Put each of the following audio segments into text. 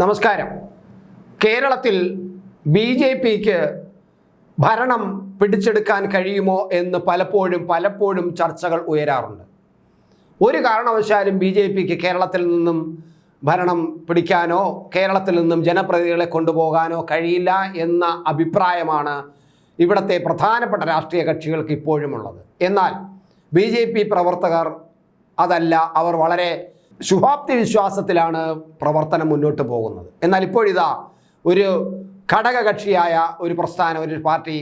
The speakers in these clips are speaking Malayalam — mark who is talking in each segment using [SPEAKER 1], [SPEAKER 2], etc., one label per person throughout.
[SPEAKER 1] നമസ്കാരം. കേരളത്തിൽ ബി ജെ പിക്ക് ഭരണം പിടിച്ചെടുക്കാൻ കഴിയുമോ എന്ന് പലപ്പോഴും പലപ്പോഴും ചർച്ചകൾ ഉയരാറുണ്ട്. ഒരു കാരണവശാലും ബി ജെ പിക്ക് കേരളത്തിൽ നിന്നും ഭരണം പിടിക്കാനോ കേരളത്തിൽ നിന്നും ജനപ്രതിനിധികളെ കൊണ്ടുപോകാനോ കഴിയില്ല എന്ന അഭിപ്രായമാണ് ഇവിടുത്തെ പ്രധാനപ്പെട്ട രാഷ്ട്രീയ കക്ഷികൾക്ക് ഇപ്പോഴുമുള്ളത്. എന്നാൽ ബി ജെ പി പ്രവർത്തകർ അതല്ല അവർ വളരെ ശുഭാപ്തി വിശ്വാസത്തിലാണ് പ്രവർത്തനം മുന്നോട്ട് പോകുന്നത്. എന്നാൽ ഇപ്പോഴിതാ ഒരു ഘടകകക്ഷിയായ ഒരു പ്രസ്ഥാനം ഒരു പാർട്ടി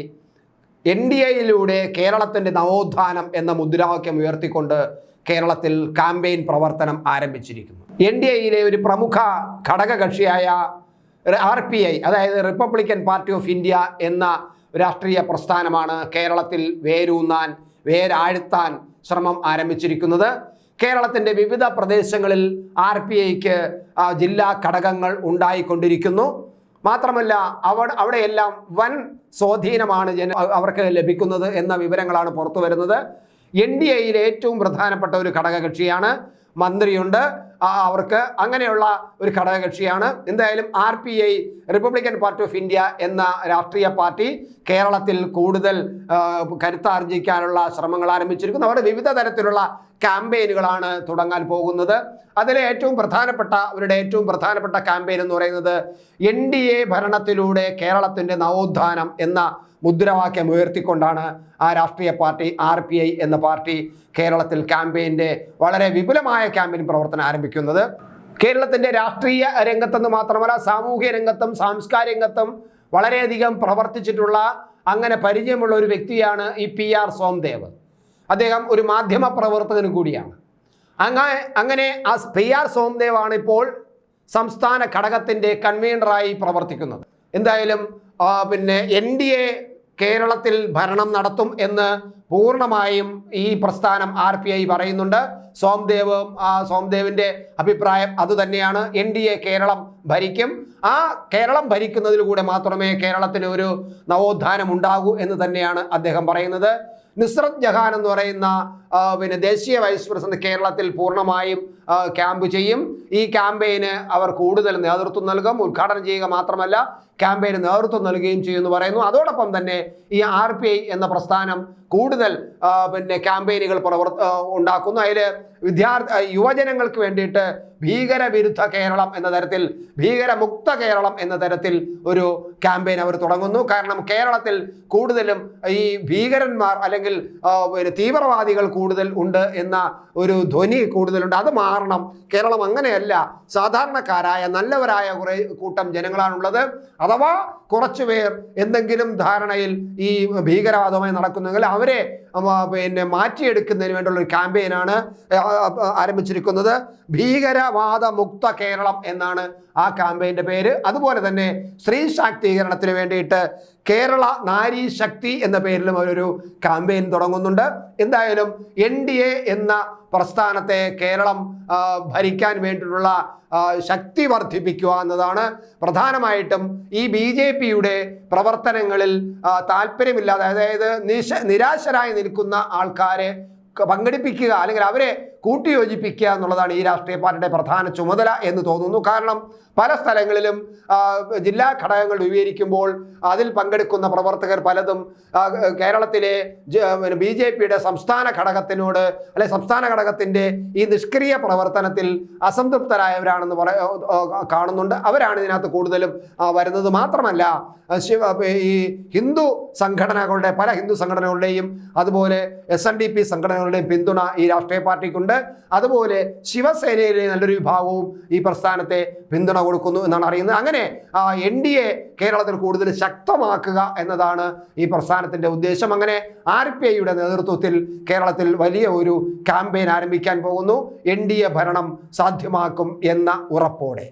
[SPEAKER 1] എൻ ഡി എയിലൂടെ കേരളത്തിന്റെ നവോത്ഥാനം എന്ന മുദ്രാവാക്യം ഉയർത്തിക്കൊണ്ട് കേരളത്തിൽ കാമ്പയിൻ പ്രവർത്തനം ആരംഭിച്ചിരിക്കുന്നു. എൻ ഡി എയിലെ ഒരു പ്രമുഖ ഘടകകക്ഷിയായ ആർ പി ഐ അതായത് റിപ്പബ്ലിക്കൻ പാർട്ടി ഓഫ് ഇന്ത്യ എന്ന രാഷ്ട്രീയ പ്രസ്ഥാനമാണ് കേരളത്തിൽ വേരൂന്നാൻ വേരാഴ്ത്താൻ ശ്രമം ആരംഭിച്ചിരിക്കുന്നത്. കേരളത്തിന്റെ വിവിധ പ്രദേശങ്ങളിൽ ആർ പി ഐക്ക് ജില്ലാ ഘടകങ്ങൾ ഉണ്ടായിക്കൊണ്ടിരിക്കുന്നു. മാത്രമല്ല അവ അവിടെയെല്ലാം വൻ സ്വാധീനമാണ് ജന അവർക്ക് ലഭിക്കുന്നത് എന്ന വിവരങ്ങളാണ് പുറത്തു വരുന്നത് എൻ ഡി ഏറ്റവും പ്രധാനപ്പെട്ട ഒരു ഘടകകക്ഷിയാണ് മന്ത്രിയുണ്ട്. അവർക്ക് അങ്ങനെയുള്ള ഒരു ഘടകകക്ഷിയാണ്. എന്തായാലും R P I republican party of India എന്ന രാഷ്ട്രീയ പാർട്ടി കേരളത്തിൽ കൂടുതൽ കരുത്താർജിക്കാനുള്ള ശ്രമങ്ങൾ ആരംഭിച്ചിരിക്കുന്നു. അവർ വിവിധ തരത്തിലുള്ള ക്യാമ്പയിനുകളാണ് തുടങ്ങാൻ പോകുന്നത്. അതിലെ ഏറ്റവും പ്രധാനപ്പെട്ട അവരുടെ ഏറ്റവും പ്രധാനപ്പെട്ട ക്യാമ്പയിൻ എന്ന് പറയുന്നത് എൻ ഡി എ ഭരണത്തിലൂടെ കേരളത്തിന്റെ നവോത്ഥാനം എന്ന മുദ്രാവാക്യം ഉയർത്തിക്കൊണ്ടാണ് ആ രാഷ്ട്രീയ പാർട്ടി ആർ പി ഐ എന്ന പാർട്ടി കേരളത്തിൽ ക്യാമ്പയിന്റെ വളരെ വിപുലമായ ക്യാമ്പയിൻ പ്രവർത്തനം ആരംഭിക്കുന്നത്. കേരളത്തിന്റെ രാഷ്ട്രീയ രംഗത്തെന്ന് മാത്രമല്ല സാമൂഹ്യ രംഗത്തും സാംസ്കാരിക രംഗത്തും വളരെയധികം പ്രവർത്തിച്ചിട്ടുള്ള അങ്ങനെ പരിചയമുള്ള ഒരു വ്യക്തിയാണ് ഈ പി ആർ സോംദേവ്. അദ്ദേഹം ഒരു മാധ്യമ പ്രവർത്തകനും കൂടിയാണ്. അങ്ങനെ അങ്ങനെ ആ പി ആർ സോംദേവാണ് ഇപ്പോൾ സംസ്ഥാന ഘടകത്തിന്റെ കൺവീനറായി പ്രവർത്തിക്കുന്നത്. എന്തായാലും പിന്നെ എൻ ഡി എ കേരളത്തിൽ ഭരണം നടത്തും എന്ന് പൂർണമായും ഈ പ്രസ്ഥാനം ആർ പി ഐ പറയുന്നുണ്ട്. സോംദേവ് സോംദേവിന്റെ അഭിപ്രായം അതുതന്നെയാണ്. എൻ ഡി എ കേരളം ഭരിക്കും. ആ കേരളം ഭരിക്കുന്നതിലൂടെ മാത്രമേ കേരളത്തിന് ഒരു നവോത്ഥാനം ഉണ്ടാകൂ എന്ന് തന്നെയാണ് അദ്ദേഹം പറയുന്നത്. നുസ്രത് ജഹാൻ എന്ന് പറയുന്ന പിന്നെ ദേശീയ വൈസ് പ്രസിഡന്റ് കേരളത്തിൽ പൂർണമായും ക്യാമ്പ് ചെയ്യും. ഈ ക്യാമ്പയിന് അവർ കൂടുതൽ നേതൃത്വം നൽകും. ഉദ്ഘാടനം ചെയ്യുക മാത്രമല്ല ക്യാമ്പയിന് നേതൃത്വം നൽകുകയും ചെയ്യുമെന്ന് പറയുന്നു. അതോടൊപ്പം തന്നെ ഈ ആർ എന്ന പ്രസ്ഥാനം കൂടുതൽ പിന്നെ ക്യാമ്പയിനുകൾ പ്രവർ ഉണ്ടാക്കുന്നു. അതിൽ വിദ്യാർത്ഥി യുവജനങ്ങൾക്ക് വേണ്ടിയിട്ട് ഭീകരവിരുദ്ധ കേരളം എന്ന തരത്തിൽ ഭീകരമുക്ത കേരളം എന്ന തരത്തിൽ ഒരു ക്യാമ്പയിൻ അവർ തുടങ്ങുന്നു. കാരണം കേരളത്തിൽ കൂടുതലും ഈ ഭീകരന്മാർ അല്ലെങ്കിൽ തീവ്രവാദികൾ കൂടുതൽ ഉണ്ട് എന്ന ഒരു ധ്വനി കൂടുതലുണ്ട്. അത് മാറണം. കേരളം അങ്ങനെയല്ല. സാധാരണക്കാരായ നല്ലവരായ കുറേ കൂട്ടം ജനങ്ങളാണുള്ളത്. അഥവാ കുറച്ചുപേർ എന്തെങ്കിലും ധാരണയിൽ ഈ ഭീകരവാദവുമായി നടക്കുന്നെങ്കിൽ അവരെ ഉം, ആ, പിന്നെ മാറ്റിയെടുക്കുന്നതിന് വേണ്ടിയുള്ള ഒരു ക്യാമ്പയിനാണ് ആരംഭിച്ചിരിക്കുന്നത്. ഭീകരവാദ മുക്ത കേരളം എന്നാണ് ആ ക്യാമ്പയിന്റെ പേര്. അതുപോലെ തന്നെ സ്ത്രീ ശാക്തീകരണത്തിന് വേണ്ടിയിട്ട് കേരള നാരി ശക്തി എന്ന പേരിലും അവരൊരു ക്യാമ്പയിൻ തുടങ്ങുന്നുണ്ട്. എന്തായാലും എൻ ഡി എ എന്ന പ്രസ്ഥാനത്തെ കേരളം ഭരിക്കാൻ വേണ്ടിയിട്ടുള്ള ശക്തി വർദ്ധിപ്പിക്കുക എന്നതാണ്. പ്രധാനമായിട്ടും ഈ ബി ജെ പിയുടെ പ്രവർത്തനങ്ങളിൽ താല്പര്യമില്ലാതെ അതായത് നിശ നിരാശരായി നിൽക്കുന്ന ആൾക്കാരെ പങ്കെടുപ്പിക്കുക അല്ലെങ്കിൽ അവരെ കൂട്ടിയോജിപ്പിക്കുക എന്നുള്ളതാണ് ഈ രാഷ്ട്രീയ പാർട്ടിയുടെ പ്രധാന ചുമതല എന്ന് തോന്നുന്നു. കാരണം പല സ്ഥലങ്ങളിലും ജില്ലാ ഘടകങ്ങൾ രൂപീകരിക്കുമ്പോൾ അതിൽ പങ്കെടുക്കുന്ന പ്രവർത്തകർ പലതും കേരളത്തിലെ ബി ജെ പിയുടെ സംസ്ഥാന ഘടകത്തിനോട് അല്ലെ സംസ്ഥാന ഘടകത്തിന്റെ ഈ നിഷ്ക്രിയ പ്രവർത്തനത്തിൽ അസംതൃപ്തരായവരാണെന്ന് പറ കാണുന്നുണ്ട്. അവരാണ് ഇതിനകത്ത് കൂടുതലും വരുന്നത് മാത്രമല്ല ഈ ഹിന്ദു സംഘടനകളുടെ പല ഹിന്ദു സംഘടനകളുടെയും അതുപോലെ എസ് എൻ ഡി പി സംഘടനകളുടെയും പിന്തുണ ഈ രാഷ്ട്രീയ പാർട്ടിക്കുണ്ട്. അതുപോലെ ശിവസേനയിലെ നല്ലൊരു വിഭാഗവും ഈ പ്രസ്ഥാനത്തെ പിന്തുണ കൊടുക്കുന്നു എന്നാണ് അറിയുന്നത്. അങ്ങനെ എൻ ഡി എ കേരളത്തിൽ കൂടുതൽ ശക്തമാക്കുക എന്നതാണ് ഈ പ്രസ്ഥാനത്തിന്റെ ഉദ്ദേശം. അങ്ങനെ ആർ പി ഐയുടെ നേതൃത്വത്തിൽ കേരളത്തിൽ വലിയ ഒരു ക്യാമ്പയിൻ ആരംഭിക്കാൻ പോകുന്നു. എൻ ഡി എ ഭരണം സാധ്യമാക്കും എന്ന ഉറപ്പോടെ.